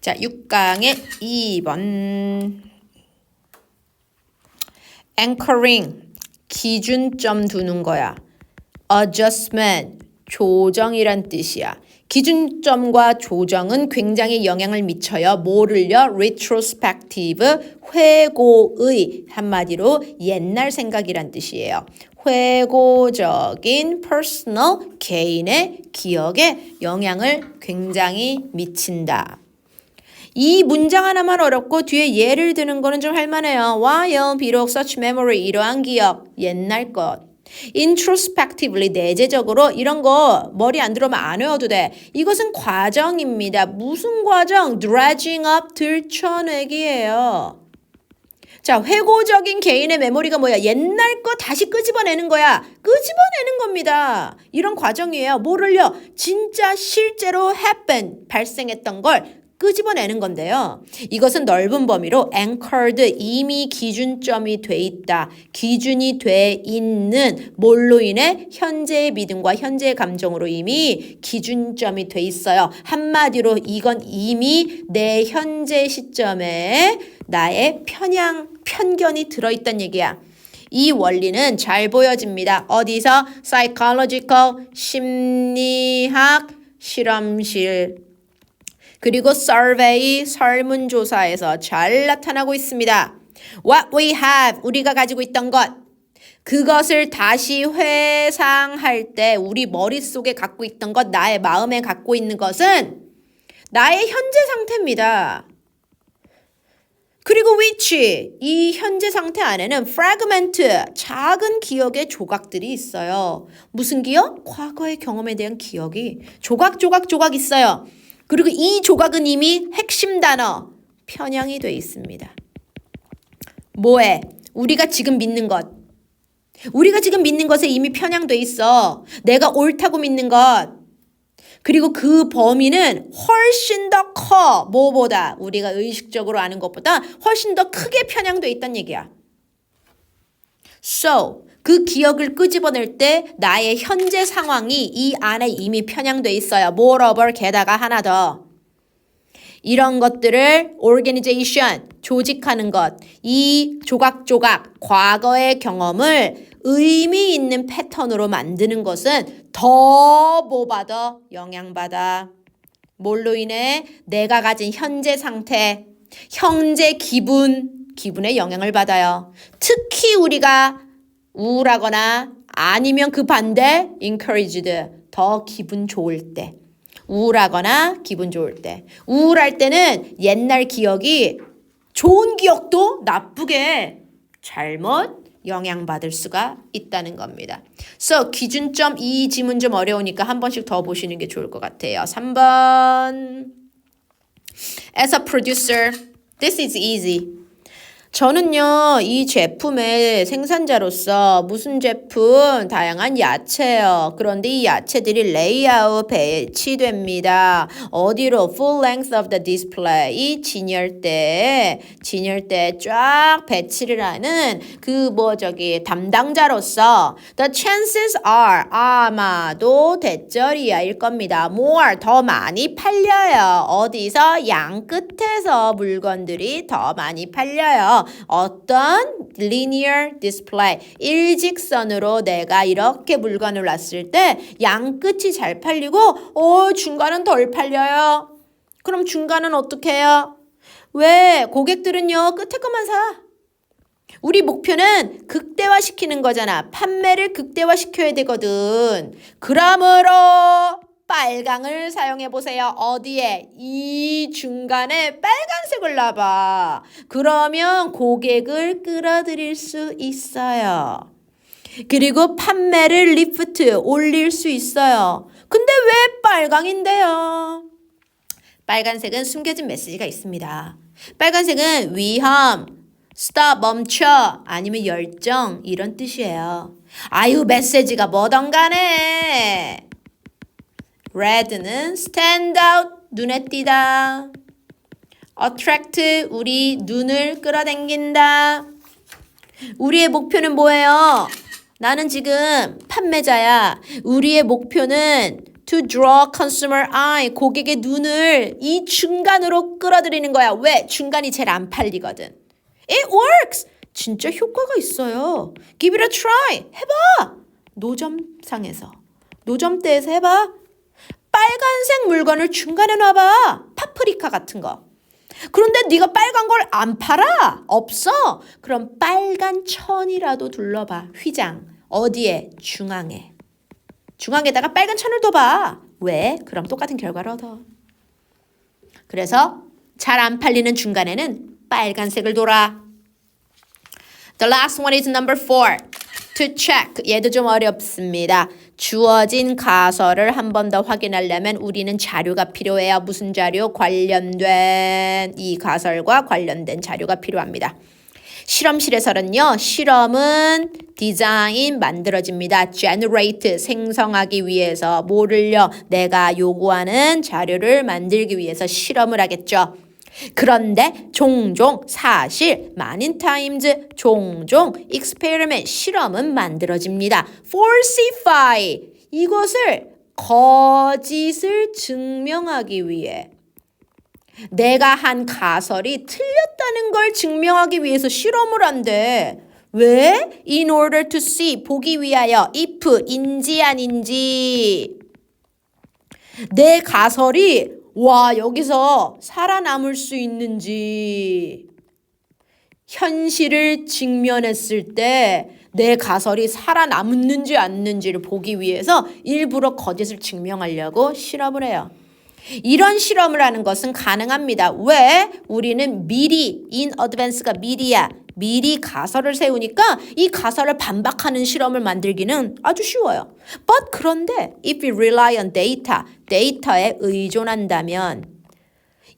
자, 6강의 2번. anchoring 기준점 두는 거야. adjustment 조정이란 뜻이야. 기준점과 조정은 굉장히 영향을 미쳐요. 뭐를요? retrospective 회고의 한마디로 옛날 생각이란 뜻이에요. 회고적인 personal 개인의 기억에 영향을 굉장히 미친다. 이 문장 하나만 어렵고 뒤에 예를 드는 거는 좀 할만해요. while 비록 such memory 이러한 기억 옛날 것 introspectively 내재적으로 이런 거 머리 안 들어오면 안 외워도 돼. 이것은 과정입니다. 무슨 과정? dredging up 들춰내기예요. 자, 회고적인 개인의 메모리가 뭐야? 옛날 거 다시 끄집어내는 거야. 끄집어내는 겁니다. 이런 과정이에요. 뭐를요? 진짜 실제로 happen, 발생했던 걸 끄집어내는 건데요. 이것은 넓은 범위로 anchored 이미 기준점이 돼 있다. 기준이 돼 있는 뭘로 인해 현재의 믿음과 현재의 감정으로 이미 기준점이 돼 있어요. 한마디로 이건 이미 내 현재 시점에 나의 편향, 편견이 들어있단 얘기야. 이 원리는 잘 보여집니다. 어디서? psychological, 심리학, 실험실, 그리고 survey 설문조사에서 잘 나타나고 있습니다. What we have 우리가 가지고 있던 것 그것을 다시 회상할 때 우리 머릿속에 갖고 있던 것 나의 마음에 갖고 있는 것은 나의 현재 상태입니다. 그리고 which 이 현재 상태 안에는 fragment 작은 기억의 조각들이 있어요. 무슨 기억? 과거의 경험에 대한 기억이 조각 조각 조각 있어요. 그리고 이 조각은 이미 핵심 단어 편향이 돼 있습니다. 뭐에? 우리가 지금 믿는 것. 우리가 지금 믿는 것에 이미 편향돼 있어. 내가 옳다고 믿는 것. 그리고 그 범위는 훨씬 더 커. 뭐보다 우리가 의식적으로 아는 것보다 훨씬 더 크게 편향돼 있단 얘기야. So, 그 기억을 끄집어낼 때 나의 현재 상황이 이 안에 이미 편향돼 있어요. moreover 게다가 하나 더. 이런 것들을 organization 조직하는 것, 이 조각조각 과거의 경험을 의미 있는 패턴으로 만드는 것은 더 뭐 받아 영향받아. 뭘로 인해 내가 가진 현재 상태, 현재 기분, 기분에 영향을 받아요. 특히 우리가 우울하거나 아니면 그 반대 encouraged 더 기분 좋을 때 우울하거나 기분 좋을 때 우울할 때는 옛날 기억이 좋은 기억도 나쁘게 잘못 영향받을 수가 있다는 겁니다. So 기준점 이 지문 좀 어려우니까 한 번씩 더 보시는 게 좋을 것 같아요. 3번 As a producer, this is easy. 저는요, 이 제품의 생산자로서 무슨 제품? 다양한 야채요. 그런데 이 야채들이 레이아웃 배치됩니다. 어디로? Full length of the display. 이 진열대, 진열대 쫙 배치를 하는 그 뭐 저기 담당자로서 the chances are 아마도 대절이야 일 겁니다. more 더 많이 팔려요. 어디서? 양 끝에서 물건들이 더 많이 팔려요. 어떤 linear display 일직선으로 내가 이렇게 물건을 놨을 때 양 끝이 잘 팔리고 어 중간은 덜 팔려요. 그럼 중간은 어떻게 해요? 왜 고객들은요 끝에 것만 사? 우리 목표는 극대화시키는 거잖아. 판매를 극대화시켜야 되거든. 그러므로 빨강을 사용해 보세요. 어디에? 이 중간에 빨간색을 놔봐. 그러면 고객을 끌어들일 수 있어요. 그리고 판매를 리프트 올릴 수 있어요. 근데 왜 빨강인데요? 빨간색은 숨겨진 메시지가 있습니다. 빨간색은 위험, stop, 멈춰, 아니면 열정, 이런 뜻이에요. 아유, 메시지가 뭐던 간에. Red는 stand out, 눈에 띄다. attract, 우리 눈을 끌어당긴다. 우리의 목표는 뭐예요? 나는 지금 판매자야. 우리의 목표는 to draw consumer eye. 고객의 눈을 이 중간으로 끌어들이는 거야. 왜? 중간이 제일 안 팔리거든. It works. 진짜 효과가 있어요. Give it a try. 해봐. 노점상에서. 노점대에서 해봐. 빨간색 물건을 중간에 놔봐. 파프리카 같은 거. 그런데 네가 빨간 걸 안 팔아? 없어. 그럼 빨간 천이라도 둘러봐. 휘장. 어디에? 중앙에. 중앙에다가 빨간 천을 둬봐. 왜? 그럼 똑같은 결과를 얻어. 그래서 잘 안 팔리는 중간에는 빨간색을 둬라. The last one is number four. To check. 얘도 좀 어렵습니다. 주어진 가설을 한 번 더 확인하려면 우리는 자료가 필요해요. 무슨 자료? 관련된 이 가설과 관련된 자료가 필요합니다. 실험실에서는요, 실험은 디자인 만들어집니다. generate 생성하기 위해서 뭐를요? 내가 요구하는 자료를 만들기 위해서 실험을 하겠죠. 그런데 종종 사실 많은 times 종종 experiment 실험은 만들어집니다. falsify 이것을 거짓을 증명하기 위해 내가 한 가설이 틀렸다는 걸 증명하기 위해서 실험을 한대. 왜? In order to see 보기 위하여 if 인지 아닌지 내 가설이 와 여기서 살아남을 수 있는지 현실을 직면했을 때 내 가설이 살아남는지 않는지를 보기 위해서 일부러 거짓을 증명하려고 실험을 해요. 이런 실험을 하는 것은 가능합니다. 왜? 우리는 미리 in advance가 미리야. 미리 가설을 세우니까 이 가설을 반박하는 실험을 만들기는 아주 쉬워요. But 그런데 if we rely on data, 데이터에 의존한다면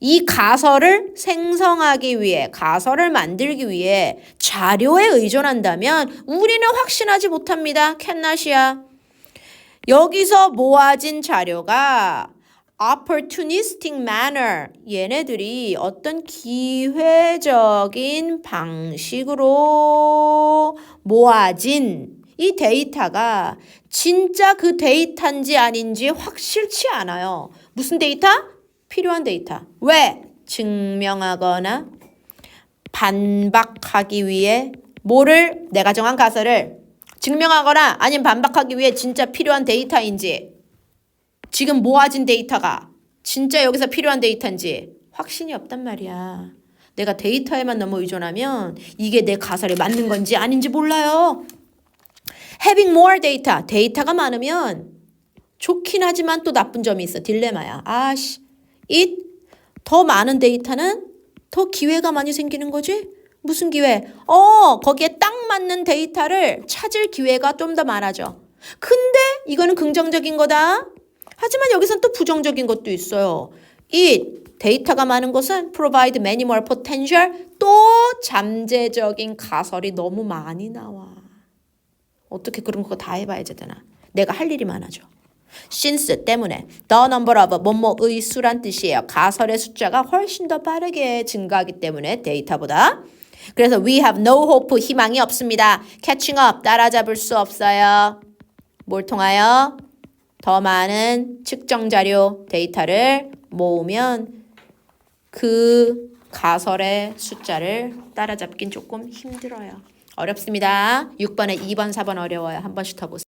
이 가설을 생성하기 위해, 가설을 만들기 위해 자료에 의존한다면 우리는 확신하지 못합니다. 캔낫이야. 여기서 모아진 자료가 opportunistic manner 얘네들이 어떤 기회적인 방식으로 모아진 이 데이터가 진짜 그 데이터인지 아닌지 확실치 않아요. 무슨 데이터? 필요한 데이터. 왜? 증명하거나 반박하기 위해 뭐를 내가 정한 가설을 증명하거나 아니면 반박하기 위해 진짜 필요한 데이터인지 지금 모아진 데이터가 진짜 여기서 필요한 데이터인지 확신이 없단 말이야. 내가 데이터에만 너무 의존하면 이게 내 가설에 맞는 건지 아닌지 몰라요. Having more data. 데이터가 많으면 좋긴 하지만 또 나쁜 점이 있어. 딜레마야. 아씨. it 더 많은 데이터는 더 기회가 많이 생기는 거지? 무슨 기회? 어, 거기에 딱 맞는 데이터를 찾을 기회가 좀 더 많아져. 근데 이거는 긍정적인 거다. 하지만 여기선 또 부정적인 것도 있어요. it 데이터가 많은 것은 provide many more potential 또 잠재적인 가설이 너무 많이 나와. 어떻게 그런 거 다 해봐야지 되나? 내가 할 일이 많아져. since 때문에 the number of 뭐뭐의 수란 뜻이에요. 가설의 숫자가 훨씬 더 빠르게 증가하기 때문에 데이터보다. 그래서 we have no hope 희망이 없습니다. catching up 따라잡을 수 없어요. 뭘 통하여 더 많은 측정 자료 데이터를 모으면 그 가설의 숫자를 따라잡긴 조금 힘들어요. 어렵습니다. 6번에 2번, 4번 어려워요. 한 번씩 더 보세요.